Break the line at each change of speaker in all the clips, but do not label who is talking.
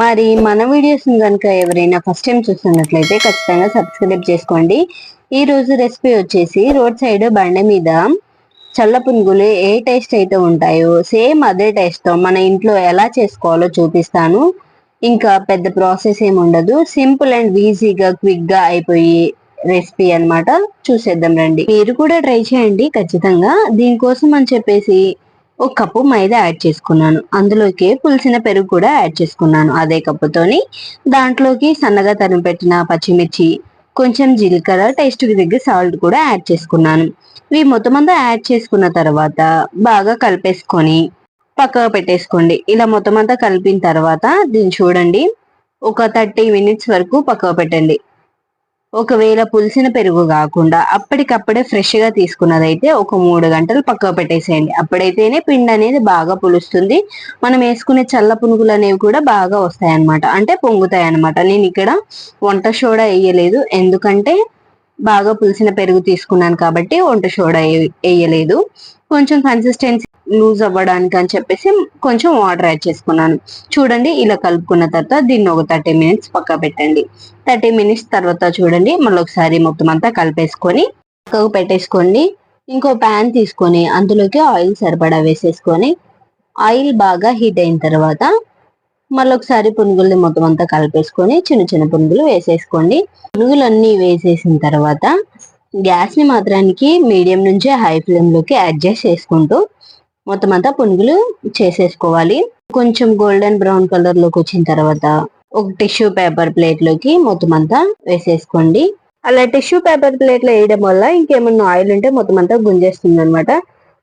మరి మన వీడియోస్ కనుక ఎవరైనా ఫస్ట్ టైం చూస్తున్నట్లయితే ఖచ్చితంగా సబ్స్క్రైబ్ చేసుకోండి. ఈ రోజు రెసిపీ వచ్చేసి రోడ్ సైడ్ బండ మీద చల్ల పునుగులు ఏ టేస్ట్ అయితే ఉంటాయో సేమ్ అదే టేస్ట్తో మన ఇంట్లో ఎలా చేసుకోవాలో చూపిస్తాను. ఇంకా పెద్ద ప్రాసెస్ ఏమి ఉండదు. సింపుల్ అండ్ ఈజీగా క్విక్గా అయిపోయి రెసిపీ అన్నమాట. చూసేద్దాం రండి. మీరు కూడా ట్రై చేయండి ఖచ్చితంగా. దీనికోసం అని చెప్పేసి ఒక కప్పు మైదా యాడ్ చేసుకున్నాను. అందులోకి పులిసిన పెరుగు కూడా యాడ్ చేసుకున్నాను. అదే కప్పుతోని దాంట్లోకి సన్నగా తరిమి పెట్టిన పచ్చిమిర్చి కొంచెం జీలకర్ర టేస్ట్కి దగ్గర సాల్ట్ కూడా యాడ్ చేసుకున్నాను. ఇవి మొత్తం అంతా యాడ్ చేసుకున్న తర్వాత బాగా కలిపేసుకొని పక్కగా పెట్టేసుకోండి. ఇలా మొత్తం అంతా కలిపిన తర్వాత దీన్ని చూడండి. ఒక థర్టీ మినిట్స్ వరకు పక్కగా పెట్టండి. ఒకవేళ పులిసిన పెరుగు కాకుండా అప్పటికప్పుడే ఫ్రెష్గా తీసుకున్నదైతే ఒక మూడు గంటలు పక్కకు పెట్టేసేయండి. అప్పుడైతేనే పిండి అనేది బాగా పులుస్తుంది. మనం వేసుకునే చల్ల పునుగులు అనేవి కూడా బాగా వస్తాయి అన్నమాట అంటే పొంగుతాయి అన్నమాట నేను ఇక్కడ వంట సోడా వేయలేదు. ఎందుకంటే బాగా పులిసిన పెరుగు తీసుకున్నాను కాబట్టి వంట సోడా వేయలేదు. కొంచెం కన్సిస్టెన్సీ లూజ్ అవ్వడానికి అని చెప్పేసి కొంచెం వాటర్ యాడ్ చేసుకున్నాను. చూడండి ఇలా కలుపుకున్న తర్వాత దీన్ని ఒక థర్టీ మినిట్స్ పక్క పెట్టండి. థర్టీ మినిట్స్ తర్వాత చూడండి మళ్ళీ ఒకసారి మొత్తం అంతా కలిపేసుకొని పక్కకు పెట్టేసుకోండి. ఇంకో ప్యాన్ తీసుకొని అందులోకి ఆయిల్ సరిపడా వేసేసుకొని ఆయిల్ బాగా హీట్ అయిన తర్వాత మళ్ళీ ఒకసారి పునుగుల్ని మొత్తం అంతా కలిపేసుకొని చిన్న చిన్న పునుగులు వేసేసుకోండి. పునుగులన్నీ వేసేసిన తర్వాత గ్యాస్ని మాత్రానికి మీడియం నుంచే హై ఫ్లేమ్లోకి అడ్జస్ట్ చేసుకుంటూ మొత్తం అంతా పునుగులు చేసేసుకోవాలి. కొంచెం గోల్డెన్ బ్రౌన్ కలర్లోకి వచ్చిన తర్వాత ఒక టిష్యూ పేపర్ ప్లేట్లోకి మొత్తం అంతా వేసేసుకోండి. అలా టిష్యూ పేపర్ ప్లేట్లో వేయడం వల్ల ఇంకేమన్నా ఆయిల్ ఉంటే మొత్తం అంతా గుంజేస్తుంది అనమాట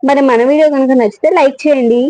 మరి మన వీడియో కనుక నచ్చితే లైక్ చేయండి.